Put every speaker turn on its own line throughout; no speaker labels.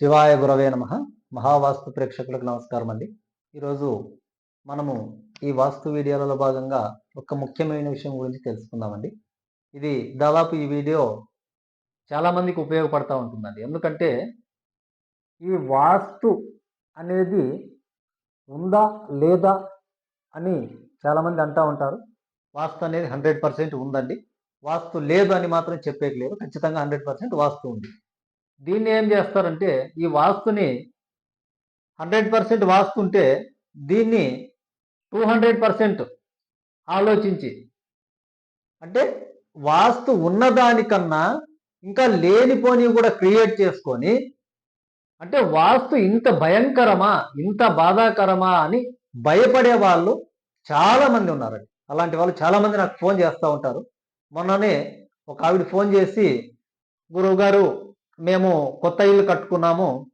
శివాయ గురవే నమ. మహావాస్తు ప్రేక్షకులకు నమస్కారం అండి. ఈరోజు మనము ఈ వాస్తు వీడియోలలో భాగంగా ఒక ముఖ్యమైన విషయం గురించి తెలుసుకుందామండి. ఇది దాదాపు ఈ వీడియో చాలామందికి ఉపయోగపడతా ఉంటుందండి. ఎందుకంటే ఈ వాస్తు అనేది ఉందా లేదా అని చాలామంది అంటూ ఉంటారు. వాస్తు అనేది హండ్రెడ్ పర్సెంట్ ఉందండి. వాస్తు లేదు అని మాత్రం చెప్పేకి లేదు. ఖచ్చితంగా హండ్రెడ్ పర్సెంట్ వాస్తు ఉంది. దీన్ని ఏం చేస్తారంటే ఈ వాస్తుని హండ్రెడ్ పర్సెంట్ వాస్తు ఉంటే దీన్ని టూ హండ్రెడ్ పర్సెంట్ ఆలోచించి అంటే వాస్తు ఉన్నదానికన్నా ఇంకా లేనిపోని కూడా క్రియేట్ చేసుకొని అంటే వాస్తు ఇంత భయంకరమా ఇంత బాధాకరమా అని భయపడే వాళ్ళు చాలామంది ఉన్నారండి. అలాంటి వాళ్ళు చాలామంది నాకు ఫోన్ చేస్తూ ఉంటారు. మొన్ననే ఒక ఆవిడ ఫోన్ చేసి గురువు గారు మేము కొత్త ఇల్లు కట్టుకున్నాము.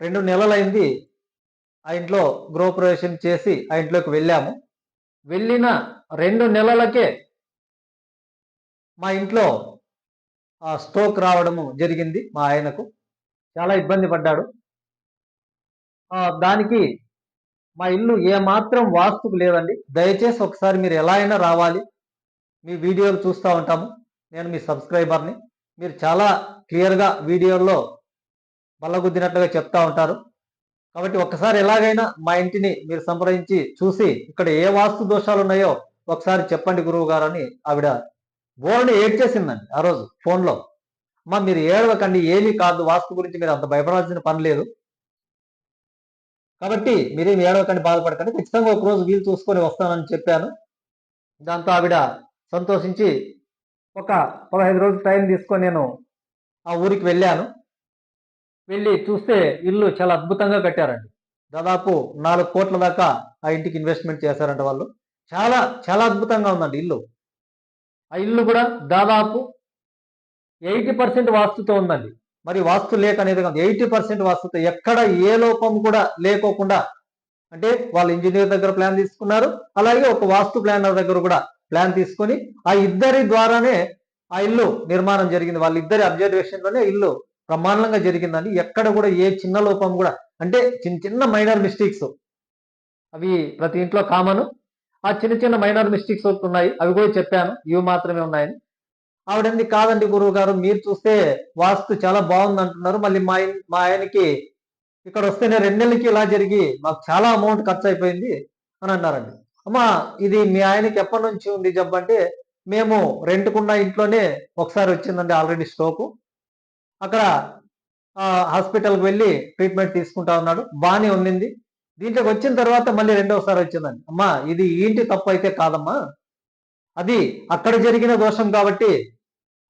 రెండు నెలలైంది ఆ ఇంట్లో గృహప్రవేశం చేసి ఆ ఇంట్లోకి వెళ్ళాము. వెళ్ళిన రెండు నెలలకే మా ఇంట్లో ఆ స్ట్రోక్ రావడము జరిగింది మా ఆయనకు. చాలా ఇబ్బంది పడ్డాడు. దానికి మా ఇల్లు ఏమాత్రం వాస్తుకు లేదండి. దయచేసి ఒకసారి మీరు ఎలా అయినా రావాలి. మీ వీడియోలు చూస్తూ ఉంటాము. నేను మీ సబ్స్క్రైబర్ని. మీరు చాలా క్లియర్గా వీడియోల్లో బల్లగుద్దినట్లుగా చెప్తా ఉంటారు. కాబట్టి ఒక్కసారి ఎలాగైనా మా ఇంటిని మీరు సంప్రదించి చూసి ఇక్కడ ఏ వాస్తు దోషాలు ఉన్నాయో ఒకసారి చెప్పండి గురువు గారు అని ఆవిడ బోర్డు ఏడ్చేసిందండి ఆ రోజు ఫోన్లో. అమ్మా మీరు ఏడవకండి ఏమీ కాదు వాస్తు గురించి మీరు అంత భయపడాల్సిన పని లేదు. కాబట్టి మీరేం ఏడవకండి బాధపడకండి ఖచ్చితంగా ఒక రోజు వీలు చూసుకొని వస్తానని చెప్పాను. దాంతో ఆవిడ సంతోషించి ఒక పదహైదు రోజులు టైం తీసుకొని నేను ఆ ఊరికి వెళ్ళాను. వెళ్ళి చూస్తే ఇల్లు చాలా అద్భుతంగా కట్టారండి. దాదాపు నాలుగు కోట్ల దాకా ఆ ఇంటికి ఇన్వెస్ట్మెంట్ చేశారంట వాళ్ళు. చాలా చాలా అద్భుతంగా ఉందండి ఇల్లు. ఆ ఇల్లు కూడా దాదాపు ఎయిటీ పర్సెంట్ వాస్తుతో ఉందండి. మరి వాస్తు లేక అనేది కాదు ఎయిటీ పర్సెంట్ వాస్తుతో ఎక్కడ ఏ లోపం కూడా లేకోకుండా అంటే వాళ్ళు ఇంజనీర్ దగ్గర ప్లాన్ తీసుకున్నారు అలాగే ఒక వాస్తు ప్లానర్ దగ్గర కూడా ప్లాన్ తీసుకొని ఆ ఇద్దరి ద్వారానే ఆ ఇల్లు నిర్మాణం జరిగింది. వాళ్ళిద్దరి అబ్జర్వేషన్లోనే ఇల్లు బ్రహ్మాండంగా జరిగిందని ఎక్కడ కూడా ఏ చిన్న లోపం కూడా అంటే చిన్న చిన్న మైనర్ మిస్టేక్స్ అవి ప్రతి ఇంట్లో కామన్ ఆ చిన్న చిన్న మైనర్ మిస్టేక్స్ ఉన్నాయి. అవి కూడా చెప్పాను. ఇవి మాత్రమే ఉన్నాయని. ఆవిడంది కాదండి గురువు గారు. మీరు చూస్తే వాస్తు చాలా బాగుంది అంటున్నారు. మళ్ళీ మా మా ఆయనకి ఇక్కడ వస్తేనే రెండు నెలలకి ఇలా జరిగి మాకు చాలా అమౌంట్ ఖర్చు అయిపోయింది అని అన్నారండి. అమ్మా ఇది మీ ఆయనకి ఎప్పటి నుంచి ఉంది జబ్బు అంటే మేము రెంట్కున్న ఇంట్లోనే ఒకసారి వచ్చిందండి ఆల్రెడీ స్ట్రోకు. అక్కడ హాస్పిటల్కి వెళ్ళి ట్రీట్మెంట్ తీసుకుంటా ఉన్నాడు. బాగానే ఉండింది. దీంట్లోకి వచ్చిన తర్వాత మళ్ళీ రెండోసారి వచ్చిందండి. అమ్మా ఇది ఏంటి ఇంటి తప్పు అయితే కాదమ్మా. అది అక్కడ జరిగిన దోషం కాబట్టి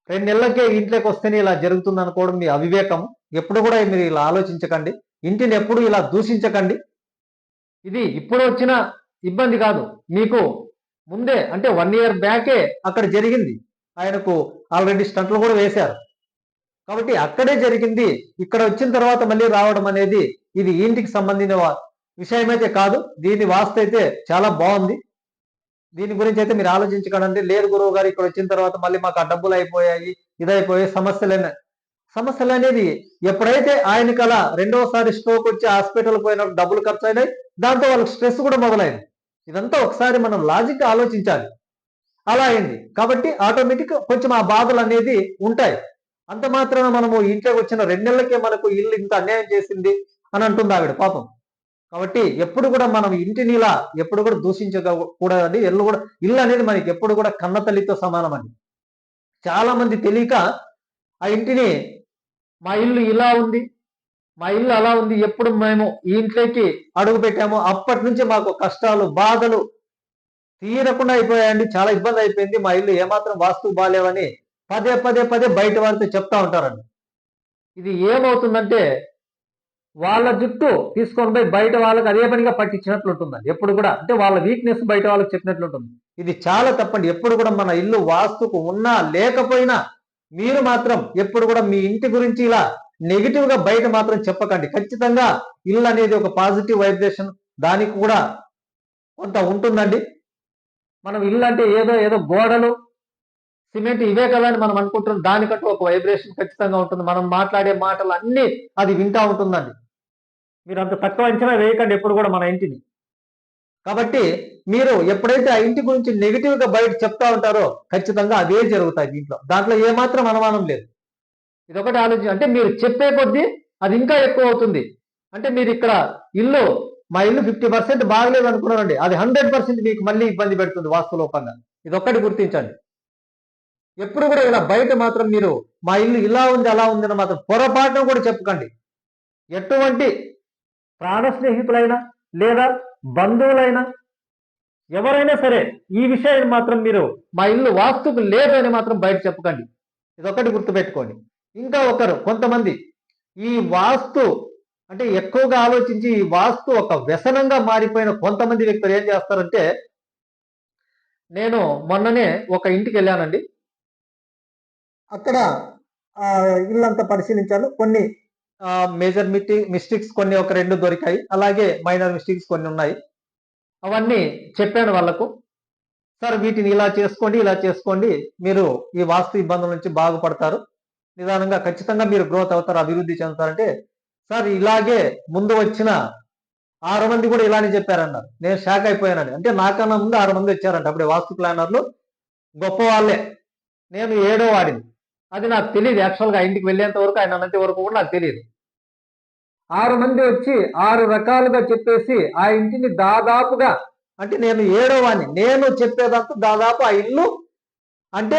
రెండు నెలలకే ఇంట్లోకి వస్తేనే ఇలా జరుగుతుంది అనుకోవడం మీ అవివేకం ఎప్పుడు కూడా మీరు ఇలా ఆలోచించకండి. ఇంటిని ఎప్పుడు ఇలా దూషించకండి. ఇది ఇప్పుడు వచ్చిన ఇబ్బంది కాదు. మీకు ముందే అంటే వన్ ఇయర్ బ్యాకే అక్కడ జరిగింది. ఆయనకు ఆల్రెడీ స్టంట్లు కూడా వేశారు. కాబట్టి అక్కడే జరిగింది. ఇక్కడ వచ్చిన తర్వాత మళ్ళీ రావడం అనేది ఇది ఇంటికి సంబంధించిన విషయం విషయమైతే కాదు. దీని వాస్తు అయితే చాలా బాగుంది. దీని గురించి అయితే మీరు ఆలోచించకండి. లేదు గురువు గారు ఇక్కడ వచ్చిన తర్వాత మళ్ళీ మాకు ఆ డబ్బులు అయిపోయాయి ఇదైపోయాయి సమస్యలు సమస్యలు అనేది ఎప్పుడైతే ఆయనకి అలా రెండోసారి స్ట్రోక్ వచ్చి హాస్పిటల్ పోయినప్పుడు డబ్బులు ఖర్చు అయినాయి దాంతో వాళ్ళకి స్ట్రెస్ కూడా మొదలైంది. ఇదంతా ఒకసారి మనం లాజిక్ ఆలోచించాలి. అలా అయింది. కాబట్టి ఆటోమేటిక్ కొంచెం ఆ బాధలు అనేది ఉంటాయి. అంత మాత్రాన మనము ఇంట్లోకి వచ్చిన రెండు నెలలకే మనకు ఇల్లు ఇంత అన్యాయం చేసింది అని అంటుంది ఆవిడ పాపం. కాబట్టి ఎప్పుడు కూడా మనం ఇంటిని ఇలా ఎప్పుడు కూడా దూషించకూడదండి. ఇల్లు కూడా ఇల్లు అనేది మనకి ఎప్పుడు కూడా కన్న తల్లితో సమానం అండి. చాలా మంది తెలియక ఆ ఇంటిని మా ఇల్లు ఇలా ఉంది మా ఇల్లు అలా ఉంది ఎప్పుడు మేము ఈ ఇంట్లోకి అడుగు పెట్టాము అప్పటి నుంచి మాకు కష్టాలు బాధలు తీరకుండా అయిపోయాయండి. చాలా ఇబ్బంది అయిపోయింది. మా ఇల్లు ఏమాత్రం వాస్తు బాగాలేవని పదే పదే పదే బయట వారితో చెప్తా ఉంటారండి. ఇది ఏమవుతుందంటే వాళ్ళ జుట్టు తీసుకొని పోయి బయట వాళ్ళకి అదే పనిగా పట్టించినట్లు ఉంటుందండి. ఎప్పుడు కూడా అంటే వాళ్ళ వీక్నెస్ బయట వాళ్ళకి చెప్పినట్లు ఉంటుంది. ఇది చాలా తప్పండి. ఎప్పుడు కూడా మన ఇల్లు వాస్తుకు ఉన్నా లేకపోయినా మీరు మాత్రం ఎప్పుడు కూడా మీ ఇంటి గురించి ఇలా నెగిటివ్గా బయట మాత్రం చెప్పకండి. ఖచ్చితంగా ఇల్లు అనేది ఒక పాజిటివ్ వైబ్రేషన్ దానికి కూడా కొంత ఉంటుందండి. మనం ఇల్లు అంటే ఏదో ఏదో గోడలు సిమెంట్ ఇవే కదా అని మనం అనుకుంటున్నాం. దానికంటూ ఒక వైబ్రేషన్ ఖచ్చితంగా ఉంటుంది. మనం మాట్లాడే మాటలు అన్నీ అది వింటా ఉంటుందండి. మీరు అంత తక్కువ అంచనా వేయకండి ఎప్పుడు కూడా మన ఇంటిని. కాబట్టి మీరు ఎప్పుడైతే ఆ ఇంటి గురించి నెగిటివ్గా బయట చెప్తా ఉంటారో ఖచ్చితంగా అదే జరుగుతాయి దీంట్లో. దాంట్లో ఏమాత్రం అనుమానం లేదు. ఇదొకటి ఆలోచన. అంటే మీరు చెప్పే కొద్దీ అది ఇంకా ఎక్కువ అవుతుంది. అంటే మీరు ఇక్కడ ఇల్లు మా ఇల్లు ఫిఫ్టీ పర్సెంట్ బాగలేదు అనుకున్నారండి అది హండ్రెడ్ పర్సెంట్ మీకు మళ్ళీ ఇబ్బంది పెడుతుంది వాస్తులోపంగా ఇదొక్కటి గుర్తించండి. ఎప్పుడు కూడా ఇలా బయట మాత్రం మీరు మా ఇల్లు ఇలా ఉంది అలా ఉంది అని మాత్రం పొరపాటున కూడా చెప్పకండి. ఎటువంటి ప్రాణ స్నేహితులైనా లేదా బంధువులైనా ఎవరైనా సరే ఈ విషయాన్ని మాత్రం మీరు మా ఇల్లు వాస్తుకు లేదు అని మాత్రం బయట చెప్పకండి. ఇదొకటి గుర్తుపెట్టుకోండి. ఇంకా ఒకరు కొంతమంది ఈ వాస్తు అంటే ఎక్కువగా ఆలోచించి ఈ వాస్తు ఒక వ్యసనంగా మారిపోయిన కొంతమంది వ్యక్తులు ఏం చేస్తారంటే నేను మొన్ననే ఒక ఇంటికి వెళ్ళానండి. అక్కడ ఇల్లంతా పరిశీలించాను. కొన్ని మేజర్ మిస్టేక్స్ కొన్ని ఒక రెండు దొరికాయి. అలాగే మైనర్ మిస్టేక్స్ కొన్ని ఉన్నాయి. అవన్నీ చెప్పాను వాళ్ళకు. సార్ వీటిని ఇలా చేసుకోండి ఇలా చేసుకోండి. మీరు ఈ వాస్తు ఇబ్బందుల నుంచి బాగుపడతారు. నిదానంగా ఖచ్చితంగా మీరు గ్రోత్ అవుతారు అభివృద్ధి చెందుతారంటే సార్ ఇలాగే ముందు వచ్చిన ఆరు మంది కూడా ఇలానే చెప్పారన్నారు. నేను షాక్ అయిపోయానని. అంటే నాకన్నా ముందు ఆరు మంది వచ్చారంట. అప్పుడే వాస్తు ప్లానర్లు గొప్ప వాళ్ళే నేను ఏడో వాడిని. అది నాకు తెలియదు యాక్చువల్గా ఇంటికి వెళ్ళేంత వరకు ఆయన అన్నంత వరకు కూడా నాకు తెలియదు ఆరు మంది వచ్చి ఆరు రకాలుగా చెప్పేసి ఆ ఇంటిని దాదాపుగా అంటే నేను ఏడో వాడిని. నేను చెప్పేదంతా దాదాపు ఆ ఇల్లు అంటే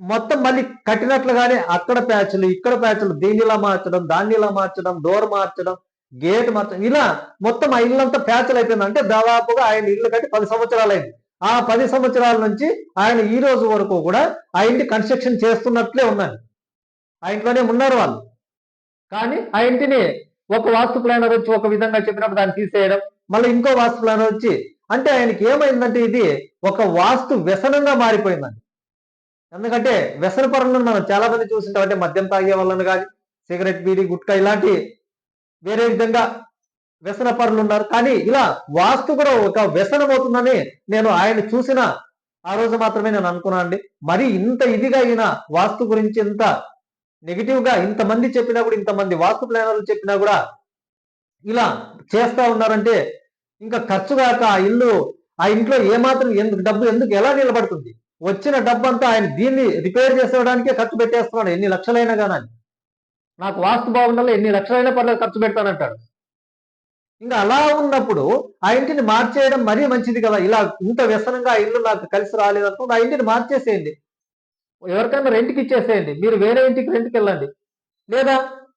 మొత్తం మళ్ళీ కట్టినట్లుగానే అక్కడ ప్యాచ్లు ఇక్కడ ప్యాచ్లు దీన్ని ఇలా మార్చడం దాన్ని ఇలా మార్చడం డోర్ మార్చడం గేట్ మార్చడం ఇలా మొత్తం ఆ ఇల్లంతా ప్యాచ్లు అయిపోయింది. అంటే దాదాపుగా ఆయన ఇల్లు కట్టి పది సంవత్సరాలు అయింది ఆ పది సంవత్సరాల నుంచి ఆయన ఈ రోజు వరకు కూడా ఆ ఇంటి కన్స్ట్రక్షన్ చేస్తున్నట్లే ఉన్నారు. ఆ ఇంట్లోనే ఉన్నారు వాళ్ళు. కానీ ఆ ఇంటిని ఒక వాస్తు ప్లానర్ వచ్చి ఒక విధంగా చెప్పినప్పుడు దాన్ని తీసేయడం మళ్ళీ ఇంకో వాస్తు ప్లానర్ వచ్చి అంటే ఆయనకి ఏమైందంటే ఇది ఒక వాస్తు వ్యసనంగా మారిపోయిందండి. ఎందుకంటే వ్యసన పరులను మనం చాలా మంది చూసింటాం అంటే మద్యం తాగే వాళ్ళని కానీ సిగరెట్ బీడి గుట్కా ఇలాంటి వేరే విధంగా వ్యసన పరులు ఉన్నారు. కానీ ఇలా వాస్తు కూడా ఒక వ్యసనం అవుతుందని నేను ఆయన చూసిన ఆ రోజు మాత్రమే నేను అనుకున్నాను అండి. మరి ఇంత ఇదిగా ఈయన వాస్తు గురించి ఇంత నెగిటివ్గా ఇంతమంది చెప్పినా కూడా ఇంతమంది వాస్తు ప్లానర్లు చెప్పినా కూడా ఇలా చేస్తా ఉన్నారంటే ఇంకా ఖర్చు కాక ఆ ఇల్లు ఆ ఇంట్లో ఏమాత్రం ఎందుకు డబ్బు ఎందుకు ఎలా నిలబడుతుంది? వచ్చిన డబ్బు అంతా ఆయన దీన్ని రిపేర్ చేసేవడానికే ఖర్చు పెట్టేస్తున్నాడు. ఎన్ని లక్షలైనా కానీ నాకు వాస్తు బాగుండాలి ఎన్ని లక్షలైనా పర్లేదు ఖర్చు పెడతానంటాడు ఇంకా అలా ఉన్నప్పుడు ఆ ఇంటిని మార్చేయడం మరీ మంచిది కదా. ఇలా ఇంత వ్యసనంగా ఆ ఇల్లు నాకు కలిసి రాలేదనుకో ఆ ఇంటిని మార్చేసేయండి. ఎవరికైనా రెంట్కి ఇచ్చేసేయండి. మీరు వేరే ఇంటికి రెంట్కి వెళ్ళండి. లేదా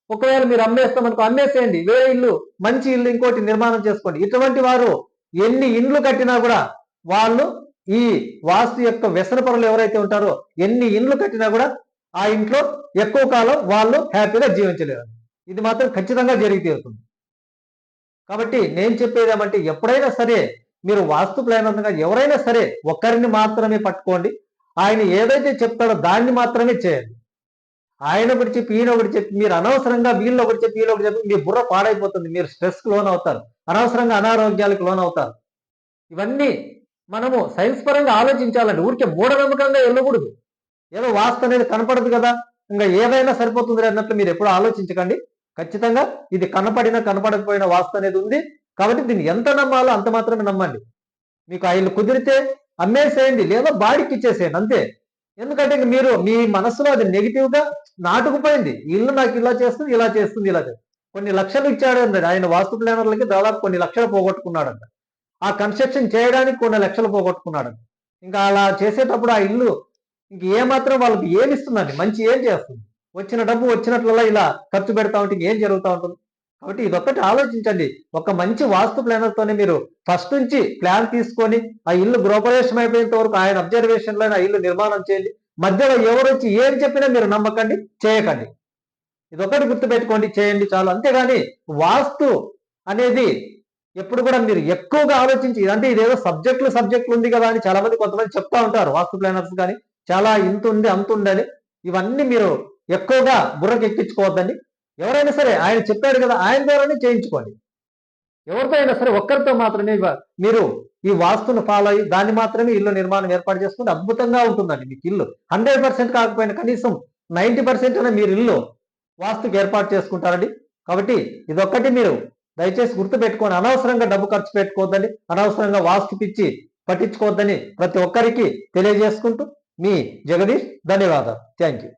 ఒకవేళ మీరు అమ్మేస్తామనుకో అమ్మేసేయండి. వేరే ఇల్లు మంచి ఇల్లు ఇంకోటి నిర్మాణం చేసుకోండి. ఇటువంటి వారు ఎన్ని ఇండ్లు కట్టినా కూడా వాళ్ళు ఈ వాస్తు యొక్క వ్యసన ఎవరైతే ఉంటారో ఎన్ని ఇండ్లు కట్టినా కూడా ఆ ఇంట్లో ఎక్కువ కాలం వాళ్ళు హ్యాపీగా జీవించలేరు. ఇది మాత్రం ఖచ్చితంగా జరిగి తీరుతుంది. కాబట్టి నేను చెప్పేది ఏమంటే ఎప్పుడైనా సరే మీరు వాస్తు ప్లానర్గా ఎవరైనా సరే ఒక్కరిని మాత్రమే పట్టుకోండి. ఆయన ఏదైతే చెప్తాడో దాన్ని మాత్రమే చేయండి. ఆయన ఒకటి చెప్పి ఈయన ఒకటి చెప్పి మీరు అనవసరంగా వీళ్ళు ఒకటి చెప్పి వీళ్ళు ఒకటి చెప్పి మీ బుర్ర పాడైపోతుంది. మీరు స్ట్రెస్కి లోన్ అవుతారు అనవసరంగా అనారోగ్యాలకు లోన్ అవుతారు ఇవన్నీ మనము సైన్స్ పరంగా ఆలోచించాలండి. ఊరికే మూఢనమ్మకంగా వెళ్ళకూడదు. ఏదో వాస్తు అనేది కనపడదు కదా. ఇంకా ఏదైనా సరిపోతుంది అన్నట్లు మీరు ఎప్పుడు ఆలోచించకండి. ఖచ్చితంగా ఇది కనపడినా కనపడకపోయినా వాస్తు అనేది ఉంది. కాబట్టి దీన్ని ఎంత నమ్మాలో అంత మాత్రమే నమ్మండి. మీకు ఆయన కుదిరితే అమ్మేసేయండి. లేదా బాడీకి ఇచ్చేసేయండి. అంతే. ఎందుకంటే మీరు మీ మనసులో అది నెగిటివ్గా నాటుకుపోయింది. ఇల్లు నాకు ఇలా చేస్తుంది ఇలా చేస్తుంది ఇలా చేస్తుంది. కొన్ని లక్షలు ఇచ్చాడు అండి ఆయన వాస్తు ప్లానర్లకి దాదాపు కొన్ని లక్షలు పోగొట్టుకున్నాడంట. ఆ కన్స్ట్రక్షన్ చేయడానికి కొన్ని లక్షలు పోగొట్టుకున్నాడు. ఇంకా అలా చేసేటప్పుడు ఆ ఇల్లు ఇంక ఏమాత్రం వాళ్ళకి ఏమి ఇస్తుందండి? మంచి ఏం చేస్తుంది? వచ్చిన డబ్బు వచ్చినట్లలా ఇలా ఖర్చు పెడతా ఉంటే ఏం జరుగుతూ ఉంటుంది? కాబట్టి ఇదొక్కటి ఆలోచించండి. ఒక మంచి వాస్తు ప్లానర్తోనే మీరు ఫస్ట్ నుంచి ప్లాన్ తీసుకొని ఆ ఇల్లు గృహప్రవేశం అయిపోయేంత వరకు ఆయన అబ్జర్వేషన్లో ఆ ఇల్లు నిర్మాణం చేయండి. మధ్యలో ఎవరు వచ్చి ఏం చెప్పినా మీరు నమ్మకండి చేయకండి. ఇదొకటి గుర్తుపెట్టుకోండి చేయండి చాలు. అంతేగాని వాస్తు అనేది ఎప్పుడు కూడా మీరు ఎక్కువగా ఆలోచించి అంటే ఇదేదో సబ్జెక్టులు సబ్జెక్టులు ఉంది కదా అని చాలా మంది కొంతమంది చెప్తా ఉంటారు వాస్తు ప్లానర్స్ కానీ. చాలా ఇంత ఉంది అంత ఉందని. ఇవన్నీ మీరు ఎక్కువగా బుర్రకు ఎక్కించుకోవద్దండి. ఎవరైనా సరే ఆయన చెప్పాడు కదా ఆయన ద్వారానే చేయించుకోండి. ఎవరితో అయినా సరే ఒక్కరితో మాత్రమే మీరు ఈ వాస్తును ఫాలో అయ్యి దాన్ని మాత్రమే ఇల్లు నిర్మాణం ఏర్పాటు చేసుకుంటే అద్భుతంగా ఉంటుందండి మీకు ఇల్లు. హండ్రెడ్ పర్సెంట్ కాకపోయినా కనీసం నైంటీ పర్సెంట్ మీరు ఇల్లు వాస్తుకి ఏర్పాటు చేసుకుంటారండి. కాబట్టి ఇదొక్కటి మీరు దయచేసి గుర్తుపెట్టుకోండి అనవసరంగా డబ్బు ఖర్చు పెట్టుకోవద్దని అనవసరంగా వాస్తు పిచ్చి పట్టించుకోవద్దని ప్రతి ఒక్కరికి తెలియజేసుకుంటూ మీ జగదీష్ ధన్యవాదాలు. Thank you.